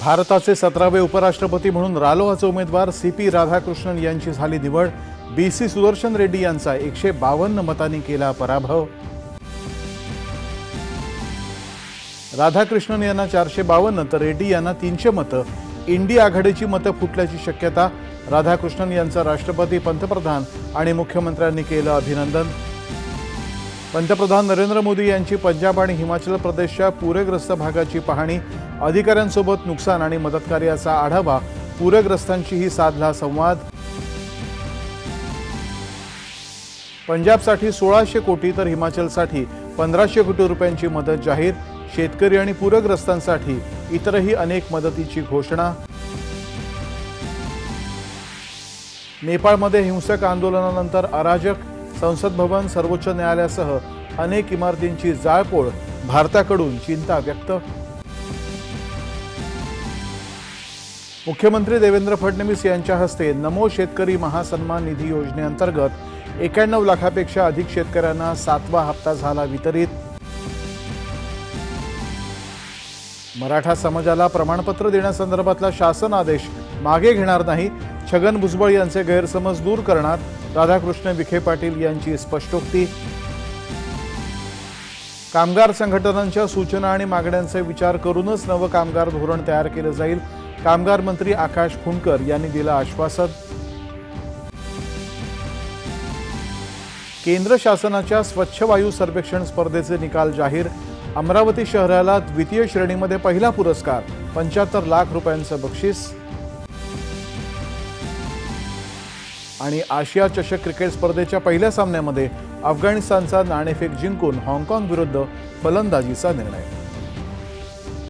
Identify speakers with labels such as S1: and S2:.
S1: भारताचे सतरावे उपराष्ट्रपती म्हणून रालोआचे उमेदवार सी पी राधाकृष्णन यांची झाली निवड. बी सी सुदर्शन रेड्डी यांचा एकशे बावन्न मतांनी केला पराभव. राधाकृष्णन यांना चारशे बावन्न तर रेड्डी यांना तीनशे मतं. इंडी आघाडीची मतं फुटल्याची शक्यता. राधाकृष्णन यांचं राष्ट्रपती पंतप्रधान आणि मुख्यमंत्र्यांनी केलं अभिनंदन. पंतप्रधान नरेंद्र मोदी यांची पंजाब आणि हिमाचल प्रदेशच्या पूरग्रस्त भागाची पाहणी अधिकाऱ्यांसोबत नुकसान आणि मदतकार्याचा आढावा पूरग्रस्तांशीही साधला संवाद. पंजाबसाठी सोळाशे कोटी तर हिमाचलसाठी पंधराशे कोटी रुपयांची मदत जाहीर शेतकरी आणि पूरग्रस्तांसाठी इतरही अनेक मदतीची घोषणा. नेपाळमध्ये हिंसक आंदोलनानंतर अराजक संसद भवन सर्वोच्च न्यायालयासह अनेक इमारतींची जाळपोळ भारताकडून चिंता व्यक्त. मुख्यमंत्री देवेंद्र फडणवीस यांच्या हस्ते नमो शेतकरी महासन्मान निधी योजनेअंतर्गत एक्याण्णव लाखापेक्षा अधिक शेतकऱ्यांना सातवा हप्ता झाला वितरित. मराठा समाजाला प्रमाणपत्र देण्यासंदर्भातला शासन आदेश मागे घेणार नाही छगन भुजबळ यांचे गैरसमज दूर करणार राधाकृष्ण विखे पाटील यांची स्पष्टोक्ती. कामगार संघटनांच्या सूचना आणि मागण्यांचा विचार करूनच नवं कामगार धोरण तयार केलं जाईल कामगार मंत्री आकाश फुंडकर यांनी दिलं आश्वासन. केंद्र शासनाच्या स्वच्छ वायू सर्वेक्षण स्पर्धेचे निकाल जाहीर अमरावती शहराला द्वितीय श्रेणीमध्ये पहिला पुरस्कार पंच्याहत्तर लाख रुपयांचं बक्षीस. आणि आशिया चषक क्रिकेट स्पर्धेच्या पहिल्या सामन्यामध्ये अफगाणिस्तानचा नाणेफेक जिंकून हाँगकाँग विरुद्ध फलंदाजीचा निर्णय